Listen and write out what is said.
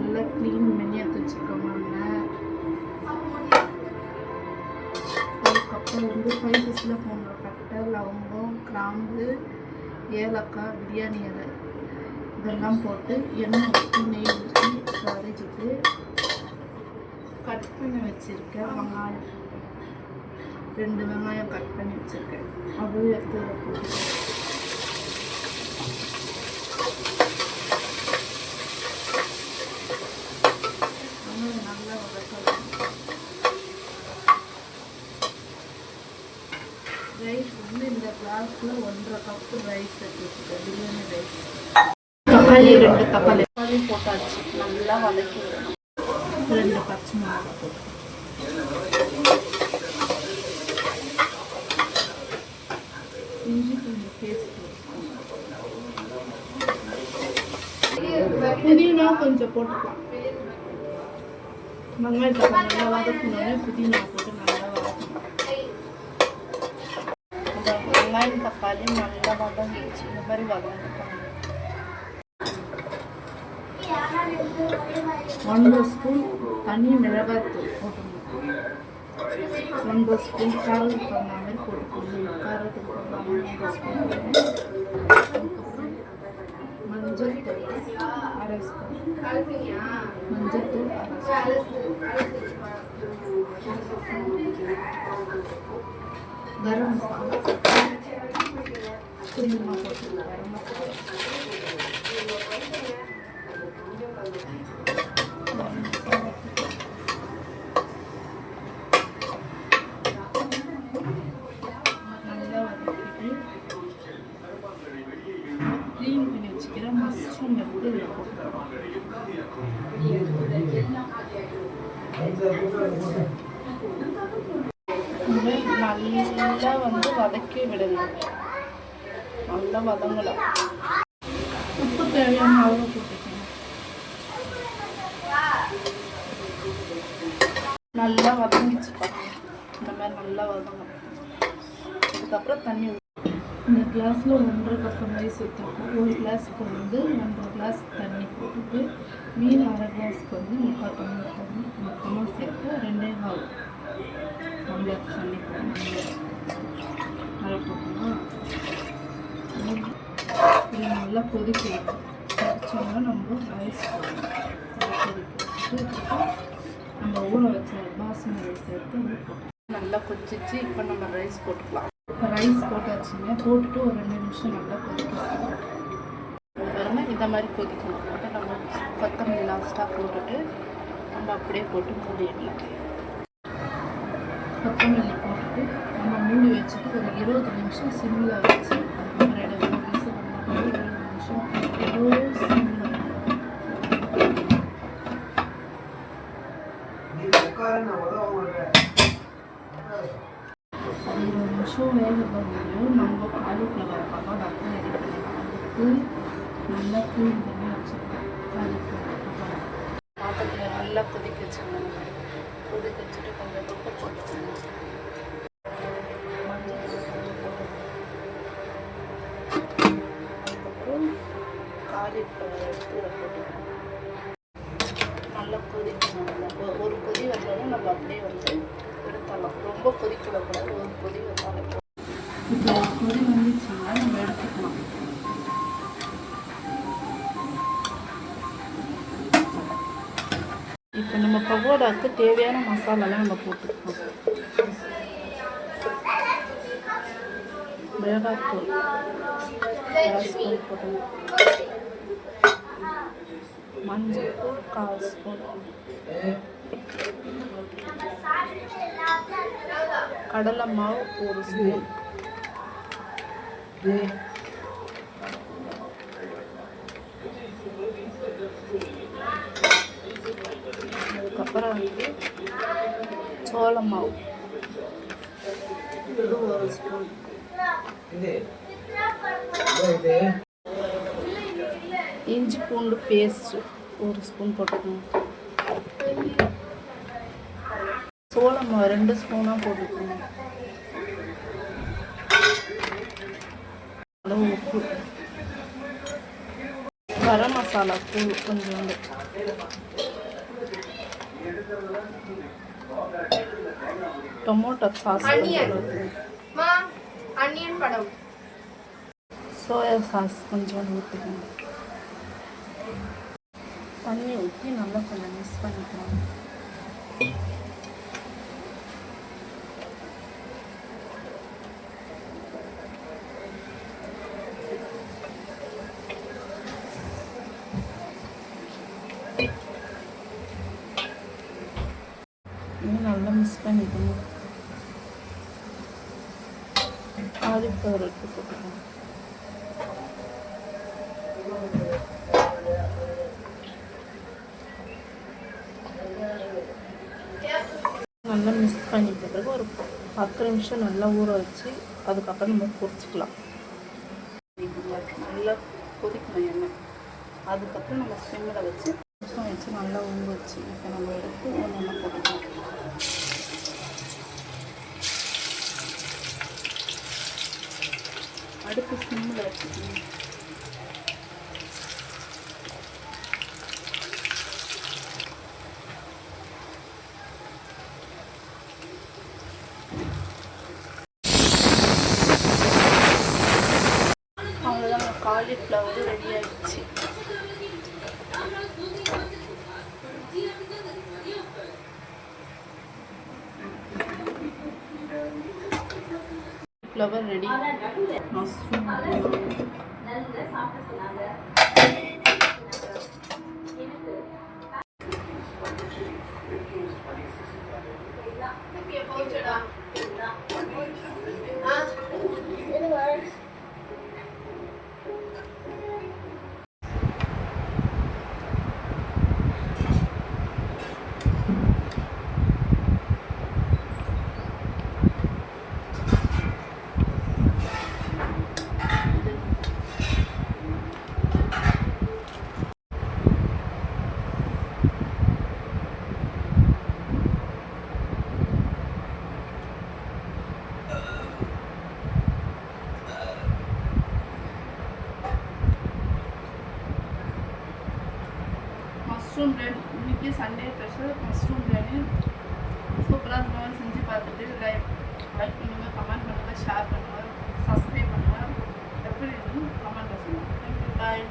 நல்லா க்ளீன் பண்ணி எடுத்து வச்சுக்கோங்க அதுக்கப்புறம் வந்து ஸ்பைசஸில் போன்ற பட்டை லவங்கம் கிராம்பு ஏலக்காய் பிரியாணி இலை. இதெல்லாம் போட்டு எண்ணெய் ஊற்றி நெய் ஊற்றி வதக்கிட்டு கட் பண்ணி வச்சுருக்கேன் வெங்காயம். ரெண்டு வெங்காயம் கட் பண்ணி வச்சுருக்கேன். அதுவும் எடுத்து இதில் போட்டு வெங்காயம் நல்லா வதக்கலாம் ரைஸ் வந்து இந்த கிளாஸில் ஒன்றரை கப்பு ரைஸ் எடுத்து வச்சுருக்கேன் பிரியாணி ரைஸ் தக்காளி ரெண்டு தக்காளி தக்காளி போட்டாச்சு நல்லா வதக்கி ரெண்டு பச்சை போட்டு இஞ்சி கொஞ்சம் பேஸ்ட் புதினா கொஞ்சம் போட்டுக்கலாம். வெங்காயத்தை நல்லா வதக்கணுன்னே புதினா போட்டு நல்லா வதக்கணும் இந்த வெங்காயம் தக்காளி நல்லா வதங்கிடுச்சு இந்த மாதிரி வதங்கிட்டாங்க ஒன்பது ஸ்பூன் தனி மிளகாய்த்தூள் போட்டுக்கணும் ஒன்பது ஸ்பூன் காரத்துக்கு தகுந்த மாதிரி போட்டுக்கணும் காரத்துக்கு தகுந்த மாதிரி ஸ்பூன் மஞ்சள் தூள் அரை ஸ்பூன் மஞ்சள் தூள் அரை ஸ்பூன் கரம் மசாலா கொஞ்சமாக போட்டுக்கலாம் கரம் மசாலா நல்லா வதங்கலாம் உப்பு தேவையான அளவு போட்டுக்கணும் நல்லா வதங்கிச்சு பாருங்க. இந்த மாதிரி நல்லா வதங்கணும் அதுக்கப்புறம் தண்ணி இந்த கிளாஸில் ஒன்றரை கப் மாதிரி சேர்த்துருக்கோம். ஒரு கிளாஸுக்கு வந்து ஒன்றரை கிளாஸ் தண்ணி போட்டுட்டு மீன் அரை கிளாஸ்க்கு வந்து முக்கால் டம்ளர் தண்ணி மொத்தமாக சேர்த்து ரெண்டே கால் டம்ளர் தண்ணி போட்டு நல்லா கொதிக்கணும் கொதிச்சோம்னா நம்ம ரைஸ் நம்ம ஊற வச்ச பாஸ்மதி ரைஸ் எடுத்து நல்லா கொதிச்சிச்சு இப்போ நம்ம ரைஸ் போட்டுக்கலாம். இப்போ ரைஸ் போட்டாச்சுங்க. போட்டுட்டு ஒரு ரெண்டு நிமிஷம் நல்லா கொதிக்கலாம் இந்த மாதிரி கொதிக்கணும். போட்டு நம்ம கொத்தமல்லி லாஸ்ட்டாக போட்டுட்டு நம்ம அப்படியே போட்டு மூடிடலாம் கொத்தமல்லி போட்டுட்டு நம்ம மூடி வச்சுட்டு ஒரு இருபது நிமிஷம் சிம்மில் வச்சு ரெண்டு விசில் பண்ணி இருபது நிமிஷம் இருபது சிம்மில் இருபது நிமிஷம் வேக முடியும் நம்ம காலிஃப்ளவர் பக்கம் ரத்தம் ரெடி பண்ணிக்கலாம் அதுக்கு நல்லா க்ளீன் பண்ணி வச்சுருக்கோம் காலிஃப்ளவர் பாத்திரத்தில் நல்லா கொதிக்க வச்சுக்கணும் கொதிக்க வச்சுட்டு கொஞ்சம் தொட்டு போட்டுக்கணும் மஞ்சள் தூள் கொஞ்சம் காலிஃப்ளவர் எடுத்து போட்டுக்கணும் நல்லா கொதிக்கணும் நல்லா. ஒ- ஒரு கொதி வந்தோடனே நம்ம அப்படியே வந்து எடுத்துடலாம் ரொம்ப கொதிக்க விடக்கூடாது ஒரு கொதி வந்தாலே போதும். இப்போ கொதி வந்துச்சுன்னா நம்ம எடுத்துக்கலாம் இப்போ நம்ம பகோடாவுக்கு தேவையான மசாலாலாம் நம்ம போட்டுக்கலாம். மிளகாத்தூள் அரை ஸ்பூன் போடணும். மஞ்சள் தூள் கால் ஸ்பூன் கடலை மாவு ஒரு ஸ்பூன். அதுக்கப்புறம் வந்து சோள மாவு இது ஒரு ஸ்பூன் இஞ்சி பூண்டு பேஸ்ட் ஒரு ஸ்பூன் போட்டுக்கணும் சோள மாவு ரெண்டு ஸ்பூனாக போட்டுக்கணும் அளவு உப்பு கரம் மசாலா தூள் கொஞ்சோண்டு. டொமோட்டோ சாஸ் அனியன் படம். சோயா சாஸ் கொஞ்சோண்டு ஊற்றிக்கணும் தண்ணி ஊற்றி நல்லா கொஞ்சம் மிக்ஸ் பண்ணிக்கலாம் இன்னும் நல்லா போட்டுக்கணும் காலிஃப்ளவர் எடுத்து போட்டுக்கணும் நல்லா மிக்ஸ் பண்ணி பிறகு ஒரு பத்து நிமிஷம் நல்லா ஊற வச்சு அதுக்கப்புறம் நம்ம பொரிச்சிக்கலாம். நல்லா கொதிக்கணும் எண்ணெய். அதுக்கப்புறம் நம்ம சிம்மில் வச்சு வச்சு நல்லா ஊற வச்சு இப்போ நம்ம எடுத்து ஒன்று போட்டுக்கலாம். சிம்மில் வச்சுக்கணும் காலிஃப்ளவர் ரெடி ஆகிடுச்சு flower ready mushroom mushroom biryani இன்றைக்கி சண்டே ஸ்பெஷல் மஷ்ரூம் பிரியாணி சூப்பராக இருக்கும் செஞ்சு பார்த்துட்டு லைக் லைக் பண்ணுங்கள் கமெண்ட் பண்ணுங்கள் ஷேர் பண்ணுங்கள் சப்ஸ்கிரைப் பண்ணுங்கள் எப்படி இருக்குன்னு கமெண்ட் சொல்லுங்கள் தேங்க்யூ பாய்